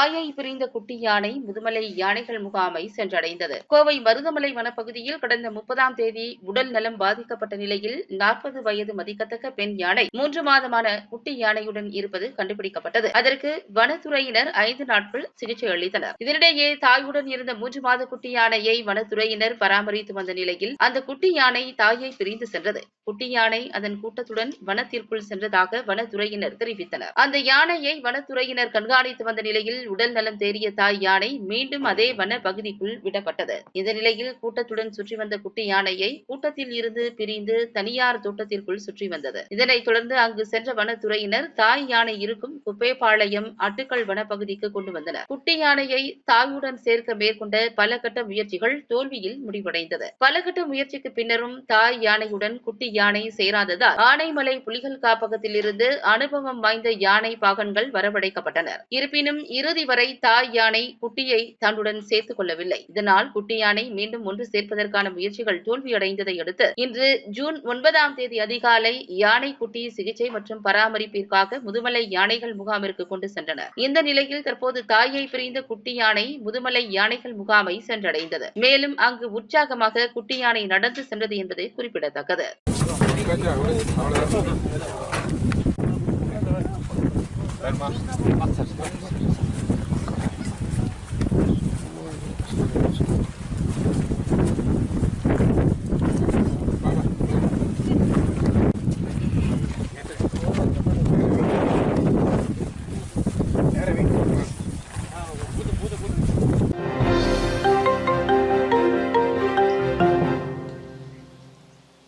தாயை பிரிந்த குட்டி யானை முதுமலை யானைகள் முகாமை சென்றடைந்தது. கோவை மருதமலை வனப்பகுதியில் கடந்த முப்பதாம் தேதி உடல் நலம் பாதிக்கப்பட்ட நிலையில் நாற்பது வயது மதிக்கத்தக்க பெண் யானை மூன்று மாதமான குட்டி யானையுடன் இருப்பது கண்டுபிடிக்கப்பட்டது. அதற்கு வனத்துறையினர் ஐந்து நாட்கள் சிகிச்சை அளித்தனர். இதனிடையே தாயுடன் இருந்த மூன்று மாத குட்டி யானையை வனத்துறையினர் பராமரித்து வந்த நிலையில் அந்த குட்டி யானை தாயை பிரிந்து சென்றது. குட்டி யானை அதன் கூட்டத்துடன் வனத்திற்குள் சென்றதாக வனத்துறையினர் தெரிவித்தனர். அந்த யானையை வனத்துறையினர் கண்காணித்து வந்த நிலையில் உடல் நலம் தேறிய தாய் யானை மீண்டும் அதே வன பகுதிக்குள் விடப்பட்டது. இந்த நிலையில் கூட்டத்துடன் சுற்றி வந்த குட்டி யானையை கூட்டத்தில் இருந்து பிரிந்து தனியார் தோட்டத்திற்குள் சுற்றி வந்தது. இதனைத் தொடர்ந்து அங்கு சென்ற வனத்துறையினர் தாய் யானை இருக்கும் குப்பேபாளையம் அட்டுக்கள் வனப்பகுதிக்கு கொண்டு வந்தனர். குட்டி யானையை தாயுடன் சேர்க்க மேற்கொண்ட பல கட்ட முயற்சிகள் தோல்வியில் முடிவடைந்தது. பல கட்ட முயற்சிக்கு பின்னரும் தாய் யானையுடன் குட்டி யானை சேராததால் ஆனைமலை புலிகள் காப்பகத்தில் இருந்து அனுபவம் வாய்ந்த யானை பாகன்கள் வரவழைக்கப்பட்டனர். இருப்பினும் இறுதி வரை தாய் யானை குட்டியை தன்னுடன் சேர்த்துக் கொள்ளவில்லை. இதனால் குட்டி யானை மீண்டும் ஒன்று சேர்ப்பதற்கான முயற்சிகள் தோல்வியடைந்ததை அடுத்து இன்று ஜூன் ஒன்பதாம் தேதி அதிகாலை யானை குட்டி சிகிச்சை மற்றும் பராமரிப்பிற்காக முதுமலை யானைகள் முகாமிற்கு கொண்டு சென்றனர். இந்த நிலையில் தற்போது தாயை பிரிந்த குட்டி யானை முதுமலை யானைகள் முகாமை சென்றடைந்தது. மேலும் அங்கு உற்சாகமாக குட்டி யானை நடந்து சென்றது என்பது குறிப்பிடத்தக்கது. அவ்வளோதான்